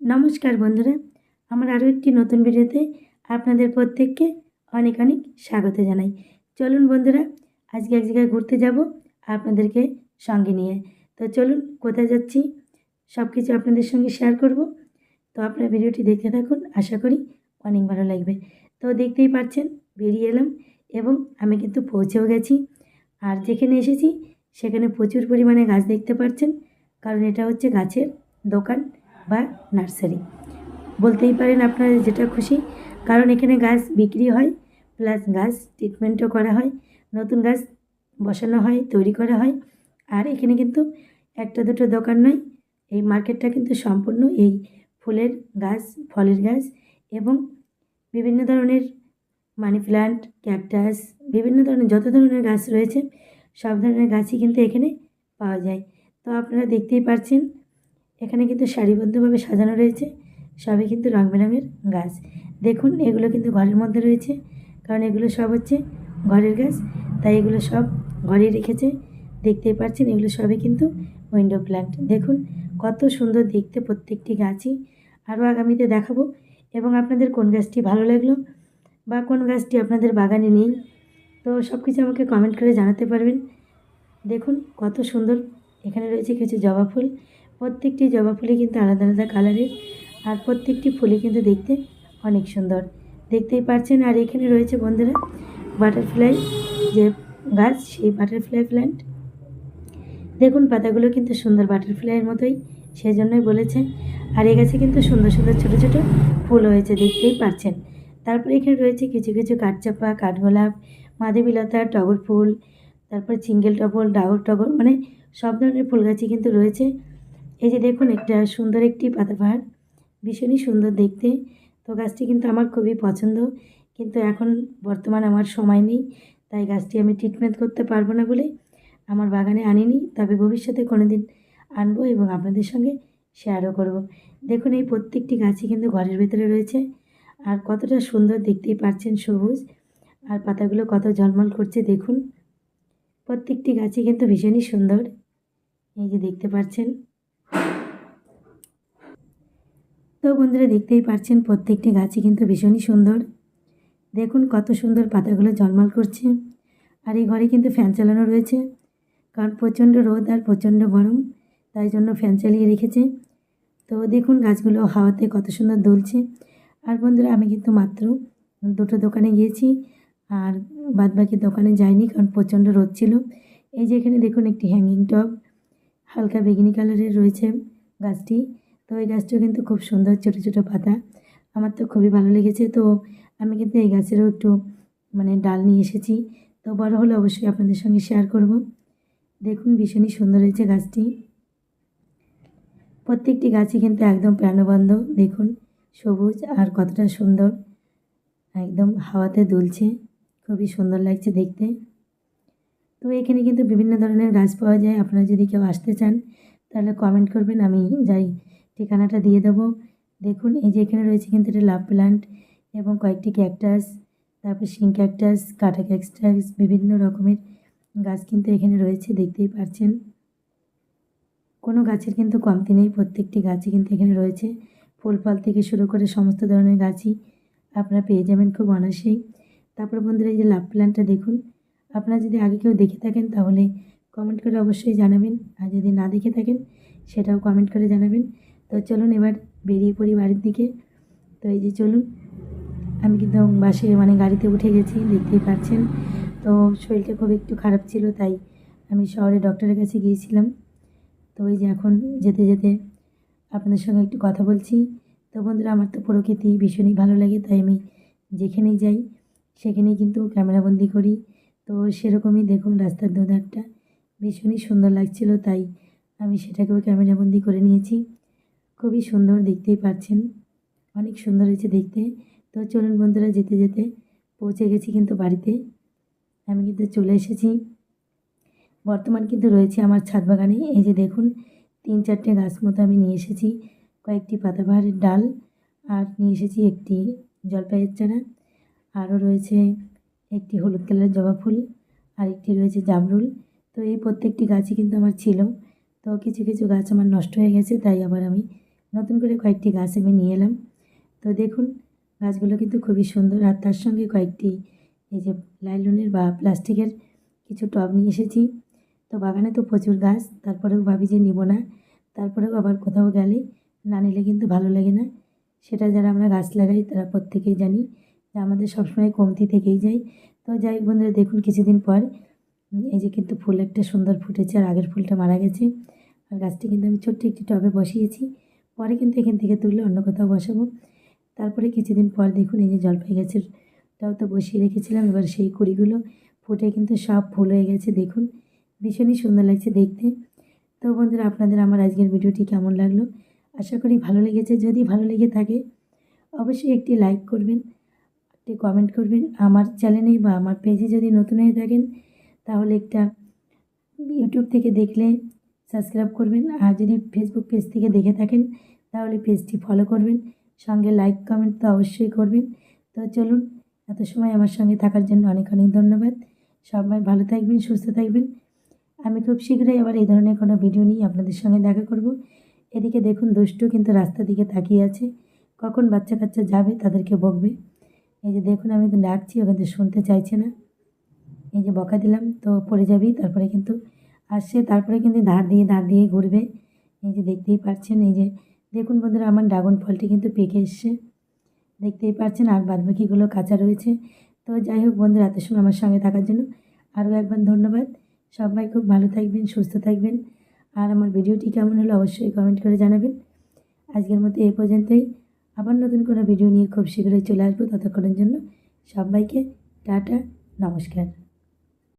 নমস্কার বন্ধুরা, আমার আরও একটি নতুন ভিডিওতে আপনাদের প্রত্যেককে অনেক অনেক স্বাগত জানাই। চলুন বন্ধুরা, আজকে এক জায়গায় ঘুরতে যাব আপনাদেরকে সঙ্গে নিয়ে। তো চলুন, কোথায় যাচ্ছি সব কিছু আপনাদের সঙ্গে শেয়ার করব। তো আপনারা ভিডিওটি দেখতে থাকুন, আশা করি অনেক ভালো লাগবে। তো দেখতেই পাচ্ছেন, বেরিয়ে এলাম এবং আমি কিন্তু পৌঁছেও গেছি। আর যেখানে এসেছি, সেখানে প্রচুর পরিমাণে গাছ দেখতে পাচ্ছেন। কারণ এটা হচ্ছে গাছের দোকান। বা নার্সারি। বলতেই পারেন আপনারা যেটা খুশি। কারণ এখানে গাছ বিক্রি হয়, প্লাস গাছ ট্রিটমেন্টও করা হয়, নতুন গাছ বসানো হয়, তৈরি করা হয়। আর এখানে কিন্তু একটা দুটো দোকান নয়, এই মার্কেটটা কিন্তু সম্পূর্ণ এই ফুলের গাছ, ফলের গাছ এবং বিভিন্ন ধরনের মানি প্ল্যান্ট ক্যাকটাস, বিভিন্ন ধরনের যত ধরনের গাছ রয়েছে, সব ধরনের গাছই কিন্তু এখানে পাওয়া যায়। তো আপনারা দেখতেই পাচ্ছেন এখানে কিন্তু সারিবদ্ধভাবে সাজানো রয়েছে। সবই কিন্তু রং বেরঙের গাছ। দেখুন, এগুলো কিন্তু ঘরের মধ্যে রয়েছে। কারণ এগুলো সব হচ্ছে ঘরের গাছ। তাই এগুলো সব ঘরে রেখেছে। দেখতেই পাচ্ছেন, এগুলো সবই কিন্তু উইন্ডো প্ল্যান্ট। দেখুন, কত সুন্দর দেখতে প্রত্যেকটি গাছই। আরও আগামীতে দেখাবো। এবং আপনাদের কোন গাছটি ভালো লাগল বা কোন গাছটি আপনাদের বাগানে নেই, তো সব কিছু আমাকে কমেন্ট করে জানাতে পারবেন। দেখুন, কত সুন্দর এখানে রয়েছে কিছু জবা ফুল। প্রত্যেকটি জবা ফুলই কিন্তু আলাদা আলাদা কালারের আর প্রত্যেকটি ফুলই কিন্তু দেখতে অনেক সুন্দর। দেখতেই পাচ্ছেন আর এখানে রয়েছে বন্ধুরা বাটারফ্লাই যে গাছ, সেই বাটারফ্লাই প্ল্যান্ট দেখুন, পাতাগুলো কিন্তু সুন্দর বাটারফ্লাইয়ের মতোই সেই জন্যই বলেছে আর এ গাছে কিন্তু সুন্দর সুন্দর ছোটো ছোটো ফুল হয়েছে, দেখতেই পাচ্ছেন তারপরে এখানে রয়েছে কিছু কিছু কাঠচাপা, কাঠগোলাপ মাধবীলতা টগর ফুল, তারপর চিঙ্গেল টগর, ডাগর টগর মানে সব ধরনের ফুল গাছই কিন্তু রয়েছে। এই যে দেখুন, একটা সুন্দর একটি পাতাবাহার। ভীষণই সুন্দর দেখতে। তো গাছটি কিন্তু আমার খুবই পছন্দ। কিন্তু এখন বর্তমান আমার সময় নেই, তাই গাছটি আমি ট্রিটমেন্ট করতে পারব না বলে আমার বাগানে আনিনি। তবে ভবিষ্যতে কোনো দিন আনব এবং আপনাদের সঙ্গে শেয়ারও করব। দেখুন, এই প্রত্যেকটি গাছই কিন্তু ঘরের ভেতরে রয়েছে। আর কতটা সুন্দর দেখতেই পাচ্ছেন সবুজ। আর পাতাগুলো কত ঝলমল করছে, দেখুন। প্রত্যেকটি গাছই কিন্তু ভীষণই সুন্দর। এই যে দেখতে পাচ্ছেন তো বন্ধুরা দেখতেই পাচ্ছেন প্রত্যেকটি গাছই কিন্তু ভীষণই সুন্দর। দেখুন কত সুন্দর পাতাগুলো ঝলমল করছে। আর এই ঘরে কিন্তু ফ্যান চালানো রয়েছে। কারণ প্রচণ্ড রোদ আর প্রচণ্ড গরম, তাই জন্য ফ্যান চালিয়ে রেখেছে। তো দেখুন গাছগুলো হাওয়াতে কত সুন্দর দুলছে। আর বন্ধুরা আমি কিন্তু মাত্র দুটো দোকানে গিয়েছি, আর বাদবাকি দোকানে যাইনি কারণ প্রচণ্ড রোদ ছিল। এই যে এখানে দেখুন একটি হ্যাঙ্গিং টব হালকা বেগিনি কালারের রয়েছে গাছটি। তো এই গাছটিও কিন্তু খুব সুন্দর ছোটো ছোটো পাতা। আমার তো খুবই ভালো লেগেছে। তো আমি কিন্তু এই গাছেরও একটু মানে ডাল নিয়ে এসেছি। তো বড় হলে অবশ্যই আপনাদের সঙ্গে শেয়ার করব। দেখুন ভীষণই সুন্দর হয়েছে গাছটি। প্রত্যেকটি গাছই কিন্তু একদম প্রাণবন্ধ দেখুন। সবুজ আর কতটা সুন্দর। একদম হাওয়াতে দুলছে। খুবই সুন্দর লাগছে দেখতে। তো এখানে কিন্তু বিভিন্ন ধরনের গাছ পাওয়া যায়। আপনারা যদি কেউ আসতে চান, তাহলে কমেন্ট করবেন, আমি যাই ঠিকানাটা দিয়ে দেবো। দেখুন, এই যে এখানে রয়েছে কিন্তু এটা লাভ প্ল্যান্ট এবং কয়েকটি ক্যাকটাস তারপর শিং ক্যাকটাস কাটা ক্যাকটাস বিভিন্ন রকমের গাছ কিন্তু এখানে রয়েছে, দেখতেই পাচ্ছেন। কোনো গাছের কিন্তু কমতি নেই, প্রত্যেকটি গাছই কিন্তু এখানে রয়েছে। ফুল ফল থেকে শুরু করে সমস্ত ধরনের গাছই আপনারা পেয়ে যাবেন খুব অনাসেই তারপর বন্ধুরা, এই যে লাভ প্ল্যান্টটা দেখুন আপনারা যদি আগে কেউ দেখে থাকেন, তাহলে কমেন্ট করে অবশ্যই জানাবেন। আর যদি না দেখে থাকেন, সেটাও কমেন্ট করে জানাবেন। তো চলুন এবার বেরিয়ে পড়ি বাড়ির দিকে। তো এই যে চলুন, আমি কিন্তু বাসে মানে গাড়িতে উঠে গেছি, দেখতেই পাচ্ছেন। তো শরীরটা খুব একটু খারাপ ছিল, তাই আমি শহরে ডক্টরের কাছে গিয়েছিলাম। তো ওই যে এখন যেতে যেতে আপনাদের সঙ্গে একটু কথা বলছি। তো বন্ধুরা, আমার তো প্রকৃতি ভীষণই ভালো লাগে, তাই আমি যেখানেই যাই, সেখানেই কিন্তু ক্যামেরাবন্দি করি। তো সেরকমই দেখুন রাস্তার দুধারটা। ভীষণই সুন্দর লাগছিল, তাই আমি সেটাকেও ক্যামেরাবন্দি করে নিয়েছি। খুবই সুন্দর দেখতেই পাচ্ছেন। অনেক সুন্দর হয়েছে দেখতে। তো চলুন বন্ধুরা, যেতে যেতে পৌঁছে গেছি কিন্তু বাড়িতে। আমি কিন্তু চলে এসেছি। বর্তমান কিন্তু রয়েছে আমার ছাদ বাগানে। এই যে দেখুন, তিন চারটে গাছ মতো আমি নিয়ে এসেছি। কয়েকটি পাতাবাহারের ডাল আর নিয়ে এসেছি একটি জলপাইয়ের চারা। আরও রয়েছে একটি হলুদ কালারের জবা ফুল, আর একটি রয়েছে জামরুল। তো এই প্রত্যেকটি গাছই কিন্তু আমার ছিল। তো কিছু কিছু গাছ আমার নষ্ট হয়ে গেছে, তাই আবার আমি নতুন করে কয়েকটি গাছ আমি নিয়ে এলাম। তো দেখুন, গাছগুলো কিন্তু খুবই সুন্দর, আর তার সঙ্গে কয়েকটি এই যে লাইলনের বা প্লাস্টিকের কিছু টব নিয়ে এসেছি। তো বাগানে তো প্রচুর গাছ, তারপরেও ভাবি যে নিব না, তারপরেও আবার কোথাও গেলে না নিলে কিন্তু ভালো লাগে না। সেটা যারা আমরা গাছ লাগাই, তারা প্রত্যেকেই জানি। যে আমাদের সবসময় কমতি থেকেই যায়। তো যাই বন্ধুরা, দেখুন কিছুদিন পর, এই যে কিন্তু ফুল একটা সুন্দর ফুটেছে আর আগের ফুলটা মারা গেছে। আর গাছটি কিন্তু আমি ছোট্ট একটি টবে বসিয়েছি। পরে কিন্তু এখান থেকে তুললে অন্য কোথাও বসাবো। তারপরে কিছুদিন পর দেখুন এই যে জলপাই গাছের টাও তো বসিয়ে রেখেছিলাম। এবার সেই কুড়িগুলো ফুটে কিন্তু সব ফুল হয়ে গেছে, দেখুন। ভীষণই সুন্দর লাগছে দেখতে। তো বন্ধুরা, আপনাদের আমার আজকের ভিডিওটি কেমন লাগল? আশা করি ভালো লেগেছে। যদি ভালো লেগে থাকে, অবশ্যই একটি লাইক করবেন। একটি কমেন্ট করবেন আমার চ্যানেলে বা আমার পেজে যদি নতুন হয়ে থাকেন, তাহলে একটা ইউটিউব থেকে দেখলে সাবস্ক্রাইব করবেন। আর যদি ফেসবুক পেজ থেকে দেখে থাকেন, তাহলে পেজটি ফলো করবেন। সঙ্গে লাইক কমেন্ট তো অবশ্যই করবেন। তো চলুন, এত সময় আমার সঙ্গে থাকার জন্য অনেক অনেক ধন্যবাদ। সবাই ভালো থাকবেন, সুস্থ থাকবেন। আমি খুব শীঘ্রই আবার এই ধরনের কোনো ভিডিও নিয়ে আপনাদের সঙ্গে দেখা করব। এদিকে দেখুন, দুষ্টু কিন্তু রাস্তার দিকে তাকিয়ে আছে। কখন বাচ্চা কাচ্চা যাবে, তাদেরকে বকবে। এই যে দেখুন, আমি তো ডাকছি ও কিন্তু শুনতে চাইছে না। এই যে বকা দিলাম, তো পড়ে যাবি, তারপরে কিন্তু আসছে, তারপরে কিন্তু ধার দিয়ে ধার দিয়ে ঘুরবে। এই যে দেখতেই পাচ্ছেন, এই যে দেখুন বন্ধুরা, আমার ড্রাগন ফলটি কিন্তু পেকে এসছে। দেখতেই পাচ্ছেন, আর বাদবাকিগুলো কাঁচা রয়েছে। তো যাই হোক বন্ধুরা, এত সময় আমার সঙ্গে থাকার জন্য আরও একবার ধন্যবাদ। সবাই খুব ভালো থাকবেন, সুস্থ থাকবেন। আর আমার ভিডিওটি কেমন হলো অবশ্যই কমেন্ট করে জানাবেন। আজকের মতো এই পর্যন্তই। আবার নতুন কোনো ভিডিও নিয়ে খুব শীঘ্রই চলে আসব ততক্ষণের জন্য সবাইকে টাটা নমস্কার।